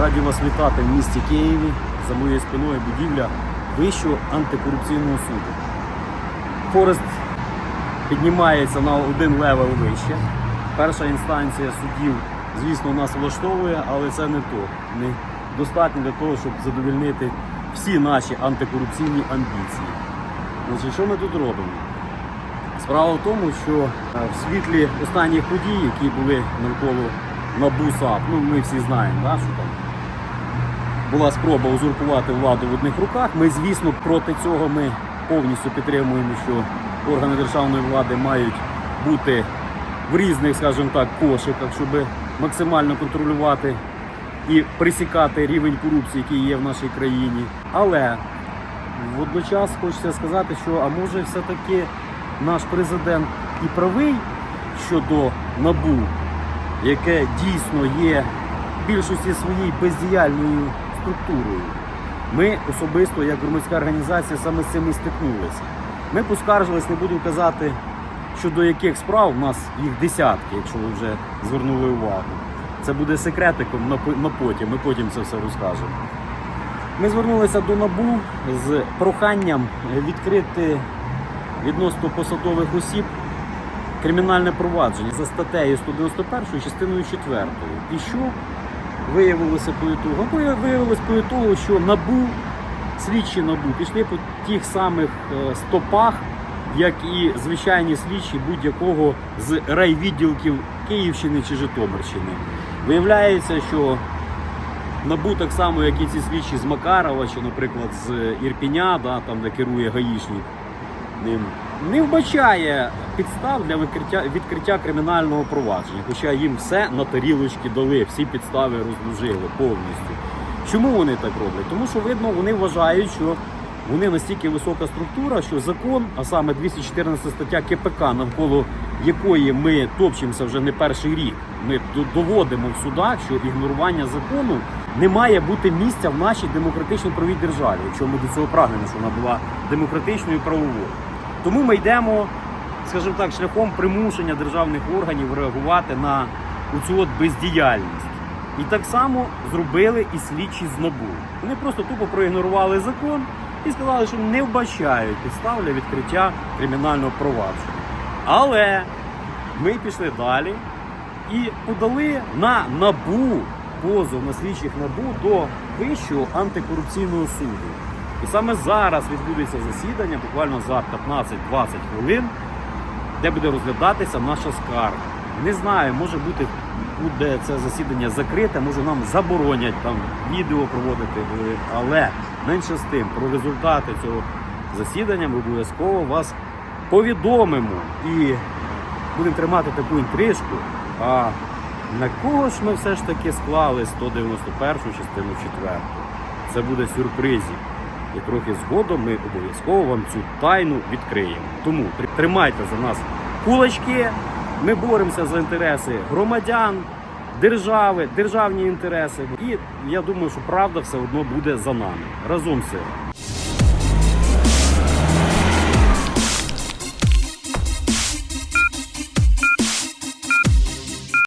Раді вас вітати в місті Києві. За моєю спиною будівля Вищого антикорупційного суду. Форест піднімається на один левел вище. Перша інстанція судів, звісно, нас влаштовує, але це не то. Не достатньо для того, щоб задовольнити всі наші антикорупційні амбіції. Значить, що ми тут робимо? Справа в тому, що е, в світлі останніх подій, які були навколо НАБУ САП, ну ми всі знаємо, да, що там була спроба узурпувати владу в одних руках. Ми, звісно, проти цього ми повністю підтримуємо, що органи державної влади мають бути в різних, скажімо так, кошиках, щоб максимально контролювати і присікати рівень корупції, який є в нашій країні. Але водночас хочеться сказати, що а може все-таки наш президент і правий щодо НАБУ, яке дійсно є більшості своїй бездіяльною структурою. Ми особисто, як громадська організація, саме з цим і стикнулися. Ми поскаржились, не буду казати, щодо яких справ, у нас їх десятки, якщо ви вже звернули увагу. Це буде секретиком на, на потім, ми потім це все розкажемо. Ми звернулися до НАБУ з проханням відкрити відносно посадових осіб кримінальне провадження за статтею 191 частиною 4. І що виявилося по ітогу? Ну, Виявилося по що НАБУ, слідчі НАБУ пішли по тих самих е, стопах, як і звичайні слідчі будь-якого з райвідділків Київщини чи Житомирщини. Виявляється, що НАБУ так само, як і ці слідчі з Макарова, чи, наприклад, з Ірпіня, да, там, де керує гаїшник, ним, не вбачає підстав для відкриття, відкриття кримінального провадження, хоча їм все на тарілочки дали, всі підстави розложили повністю. Чому вони так роблять? Тому що видно, вони вважають, що вони настільки висока структура, що закон, а саме 214 стаття КПК, навколо якої ми топчемося вже не перший рік. Ми доводимо в судах, що ігнорування закону не має бути місця в нашій демократичній правовій державі, якщо ми до цього прагнемо, що вона була демократичною і правовою. Тому ми йдемо, скажімо так, шляхом примушення державних органів реагувати на цю от бездіяльність. І так само зробили і слідчі з НАБУ. Вони просто тупо проігнорували закон і сказали, що не вбачають підстав для відкриття кримінального провадження. Але ми пішли далі і подали на НАБУ позов на слідчих НАБУ до Вищого антикорупційного суду. І саме зараз відбудеться засідання, буквально за 15-20 хвилин, де буде розглядатися наша скарга. Не знаю, може бути буде це засідання закрите, може нам заборонять там відео проводити, е, але менше з тим про результати цього засідання ми обов'язково вас повідомимо і будемо тримати таку інтрижку. А на кого ж ми все ж таки склали 191 частину 4? Це буде сюрпризів. І трохи згодом ми обов'язково вам цю тайну відкриємо. Тому три- тримайте за нас кулачки. Ми боремося за інтереси громадян, держави, державні інтереси. І я думаю, що правда все одно буде за нами. Разом з цим.